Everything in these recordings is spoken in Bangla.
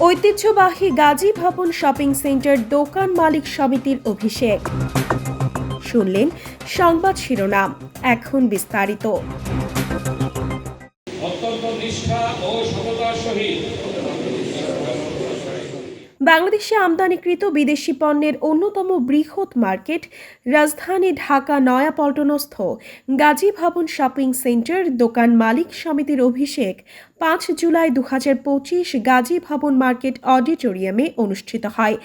ঐতিহ্যবাহী গাজী ভবন শপিং সেন্টার দোকান মালিক সমিতির অভিষেক। শুনলেন সংবাদ শিরোনাম এখন বিস্তারিত। অত্যন্ত নিষ্ঠা ও সততার সহিত। বাংলাদেশে আমদানিকৃত বিদেশি পণ্যের অন্যতম বৃহৎ মার্কেট রাজধানী ঢাকা নয়াপল্টনস্থ গাজী ভবন শপিং সেন্টার দোকান মালিক সমিতির অভিষেক পাঁচ জুলাই দু হাজার পঁচিশ গাজী ভবন মার্কেট অডিটোরিয়ামে অনুষ্ঠিত হয়।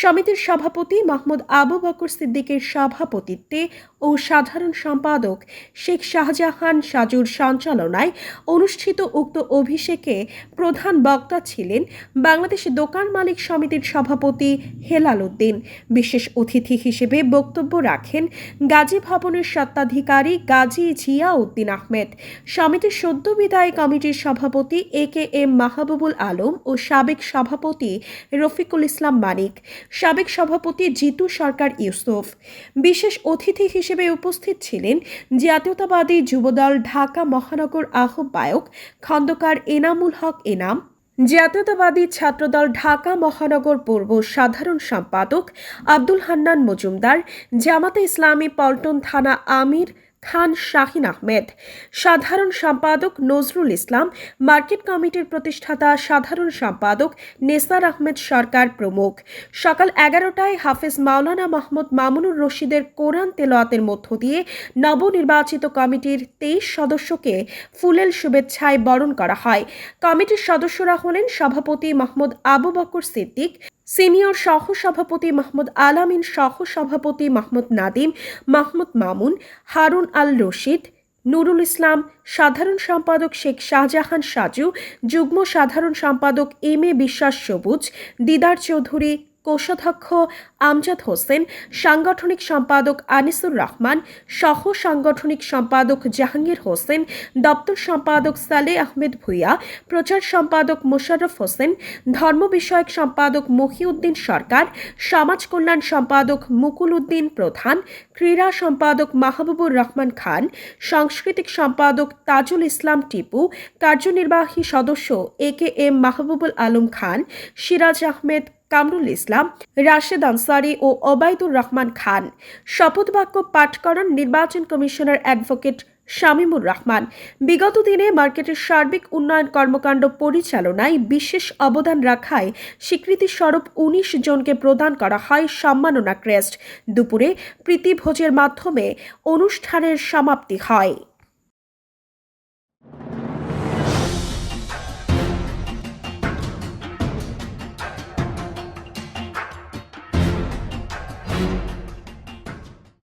সমিতির সভাপতি মাহমুদ আবু বকর সিদ্দিকের সভাপতিত্বে ও সাধারণ সম্পাদক শেখ শাহজাহান সাজুর সঞ্চালনায় অনুষ্ঠিত উক্ত অভিষেকে প্রধান বক্তা ছিলেন বাংলাদেশ দোকান মালিক সমিতির সভাপতি হেলাল উদ্দিন। বিশেষ অতিথি হিসেবে বক্তব্য রাখেন গাজী ভবনের স্বত্বাধিকারী গাজী জিয়া উদ্দিন আহমেদ। সমিতির সদ্য বিদায় কমিটির সভাপতি A K M Mahbubul Alam ও সাবেক সভাপতি রফিকুল ইসলাম মানিক, সাবেক সভাপতি জিতু সরকার ইউসুফ। বিশেষ অতিথি হিসেবে উপস্থিত ছিলেন জাতীয়তাবাদী যুবদল ঢাকা মহানগর আহ্বায়ক খন্দকার এনামুল হক এনাম, জাতীয়তাবাদী ছাত্রদল ঢাকা মহানগর পূর্ব সাধারণ সম্পাদক আব্দুল হান্নান মজুমদার, জামাতে ইসলামী পল্টন থানা আমির খান শাহিন আহমেদ। সাধারণ সম্পাদক নজরুল ইসলাম, মার্কেট কমিটির প্রতিষ্ঠাতা সাধারণ সম্পাদক নেসার আহমেদ সরকার প্রমুখ। সকাল এগারোটায় হাফেজ মাওলানা মাহমুদ মামুনুর রশিদের কোরআন তেলোয়াতের মধ্য দিয়ে নবনির্বাচিত কমিটির তেইশ সদস্যকে ফুলেল শুভেচ্ছায় বরণ করা হয়। কমিটির সদস্যরা হলেন সভাপতি মাহমুদ আবু বকর সিদ্দিক, সিনিয়র সহ সভাপতি মাহমুদ আলামিন সহ সভাপতি মাহমুদ নাদিম, মাহমুদ মামুন, হারুন আল রশিদ নুরুল ইসলাম, সাধারণ সম্পাদক শেখ শাহজাহান সাজু, যুগ্ম সাধারণ সম্পাদক এম এ বিশ্বাস সবুজ, দিদার চৌধুরী কোষাধ্যক্ষ আমজাদ হোসেন, সাংগঠনিক সম্পাদক আনিসুর রহমান, সহ সাংগঠনিক সম্পাদক জাহাঙ্গীর হোসেন, দপ্তর সম্পাদক সালে আহমেদ ভুইয়া, প্রচার সম্পাদক মোশাররফ হোসেন, ধর্ম বিষয়ক সম্পাদক মহিউদ্দিন সরকার, সমাজ কল্যাণ সম্পাদক মুকুল উদ্দিন প্রধান, ক্রীড়া সম্পাদক মাহবুবুর রহমান খান, সাংস্কৃতিক সম্পাদক তাজুল ইসলাম টিপু, কার্যনির্বাহী সদস্য A K M Mahbubul Alam Khan, Siraj Ahmed Kamrul Islam, Rashed Ansari ও ওবায়দুর রহমান খান। শপথ বাক্য পাঠ করেন নির্বাচন কমিশনার অ্যাডভোকেট শামীমুর রহমান। বিগত দিনে মার্কেটের সার্বিক উন্নয়ন কর্মকাণ্ড পরিচালনায় বিশেষ অবদান রাখায় স্বীকৃতি স্বরূপ উনিশ জনকে প্রদান করা হয় সম্মাননা ক্রেস্ট। দুপুরে প্রীতিভোজের মাধ্যমে অনুষ্ঠানের সমাপ্তি হয়।